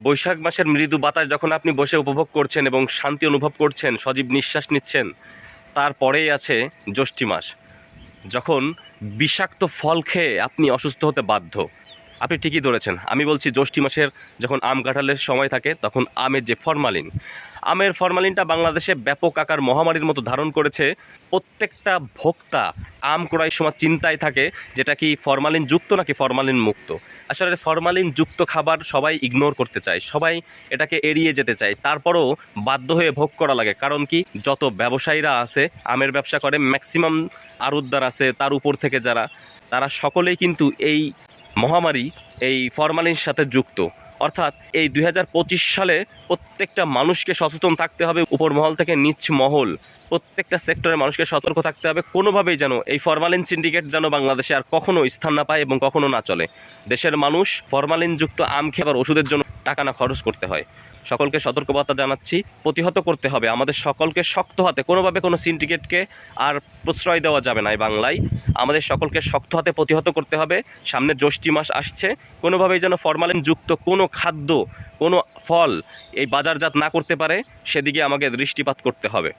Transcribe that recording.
বৈশাখ মাসের মৃদু বাতাস যখন আপনি বসে উপভোগ করছেন এবং শান্তি অনুভব করছেন, সজীব নিঃশ্বাস নিচ্ছেন তারপরেই আছে জ্যৈষ্ঠী মাস। যখন বিষাক্ত ফল খেয়ে আপনি অসুস্থ হতে বাধ্য। আপনি ঠিকই ধরেছেন। আমি বলছি জ্যৈষ্ঠী মাসের যখন আম কাঁঠালের সময় থাকে, তখন আমের যে ফরমালিন, আমের ফরমালিনটা বাংলাদেশে ব্যাপক আকার মহামারীর মতো ধারণ করেছে। প্রত্যেকটা ভোক্তা আম ক্রয়ের সময় চিন্তায় থাকে, যেটা কি ফরমালিন যুক্ত নাকি ফরমালিন মুক্ত। আসলে ফরমালিন যুক্ত খাবার সবাই ইগনোর করতে চায়, সবাই এটাকে এড়িয়ে যেতে চায়। তারপরও বাধ্য হয়ে ভোগ করা লাগে, কারণ কি যত ব্যবসায়ীরা আছে, আমের ব্যবসা করে ম্যাক্সিমাম আরুদ্দার আছে, তার উপর থেকে যারা, তারা সকলেই কিন্তু এই মহামারী এই ফরমালিনের সাথে যুক্ত। অর্থাৎ এই দু হাজার পঁচিশ সালে প্রত্যেকটা মানুষকে সচেতন থাকতে হবে উপর মহল থেকে নিচ মহল। প্রত্যেকটা সেক্টরের মানুষকে সতর্ক থাকতে হবে, কোনোভাবেই যেন এই ফরমালিন সিন্ডিকেট যেন বাংলাদেশে আর কখনো স্থান না পায় এবং কখনো না চলে। দেশের মানুষ ফরমালিনযুক্ত আম খেয়ে আবার ওষুধের জন্য টাকা না খরচ করতে হয়। সকলকে সতর্কবার্তা জানাচ্ছি, প্রতিহত করতে হবে। আমাদের সকলকে শক্ত হাতে, কোনোভাবে কোনো সিন্ডিকেটকে আর প্রশ্রয় দেওয়া যাবে না এই বাংলায়। আমাদের সকলকে শক্ত হাতে প্রতিহত করতে হবে। সামনে জ্যৈষ্ঠী মাস আসছে। কোনোভাবেই যেন ফরমালিন যুক্ত কোনো খাদ্য, কোনো ফল এই বাজারজাত না করতে পারে, সেদিকে আমাকে দৃষ্টিপাত করতে হবে।